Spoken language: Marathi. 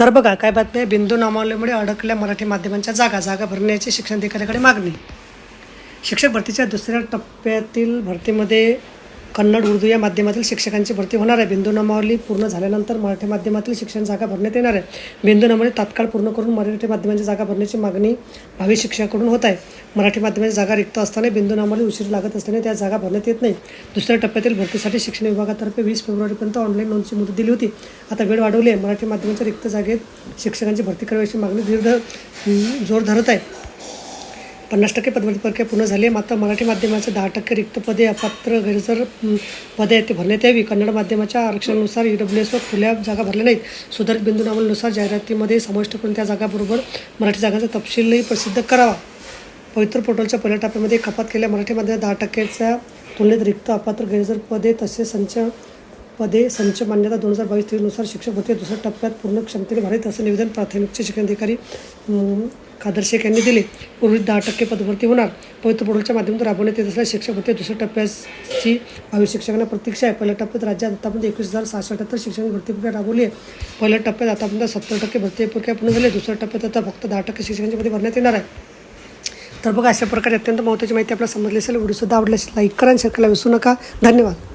तर बघा काय बातमी आहे? बिंदू नामावलीमुळे अडकल्या मराठी माध्यमांच्या जागा जागा भरण्याची शिक्षण अधिकाऱ्याकडे मागणी. शिक्षक भरतीच्या दुसऱ्या टप्प्यातील भरतीमध्ये कन्नड उर्दू या माध्यमातील शिक्षकांची भरती होणार आहे. बिंदूनामावली पूर्ण झाल्यानंतर मराठी माध्यमातील शिक्षण जागा भरण्यात येणार आहे. बिंदू तात्काळ पूर्ण करून मराठी माध्यमांची जागा भरण्याची मागणी भावी शिक्षकाकडून होत आहे. मराठी माध्यमाची जागा रिक्त असताना बिंदूनामावली उशीर लागत असल्याने त्या जागा भरण्यात येत नाही. दुसऱ्या टप्प्यातील भरतीसाठी शिक्षण विभागातर्फे वीस फेब्रुवारीपर्यंत ऑनलाईन नोंदची मुदत दिली होती. आता वेळ वाढवली आहे. मराठी माध्यमाच्या रिक्त जागेत शिक्षकांची भरती करण्याची मागणी दीर्घ जोर धरत आहे. पन्नास टक्के पदभरती प्रक्रिया पूर्ण झाली आहे. मात्र मराठी माध्यमाचे दहा टक्के रिक्त पदे अपात्र गैरसर पदे आहेत ते भरण्यात यावी. कन्नड माध्यमाच्या आरक्षणानुसार ई डब्ल्यू एसवर खुल्या जागा भरल्या नाहीत. सुधारित बिंदू नावानुसार जाहिरातीमध्ये समाविष्ट करून त्या जागाबरोबर मराठी जागांचा तपशीलही प्रसिद्ध करावा. पवित्र पोर्टलच्या पहिल्या टप्प्यामध्ये कपात केल्या मराठी माध्यमात दहा टक्क्याच्या तुलनेत रिक्त अपात्र गैरसर पदे तसेच संच पदे संच मान्यता दोन हजार बावीस तेवीसनुसार शिक्षक भरती दुसऱ्या टप्प्यात पूर्ण क्षमतेने भरत असं निवेदन प्राथमिकचे शिक्षणाधिकारी खादर शेख यांनी दिले. उर्वरित दहा टक्के पदभरती होणार. पवित्र पोर्टलच्या माध्यमातून राबवण्यात येत असलेल्या शिक्षक भरती दुसऱ्या टप्प्याची बावीस शिक्षकांना प्रतीक्षा आहे. पहिल्या टप्प्यात राज्यात आतापर्यंत एकवीस हजार सहाशे अठ्याहत्तर शिक्षण भरती प्रक्रिया राबवली आहे. पहिल्या टप्प्यात आतापर्यंत सत्तर टक्के भरती प्रक्रिया पूर्ण झाली दुसऱ्या टप्प्यात आता फक्त दहा टक्के शिक्षकांची भरती भरण्यात येणार आहे. तर बघा अशा प्रकारे अत्यंत महत्त्वाची माहिती आपल्याला समजली असेल. व्हिडिओसुद्धा आवडल्यास लाईक करा आणि शेअर करायला विसरू नका. धन्यवाद.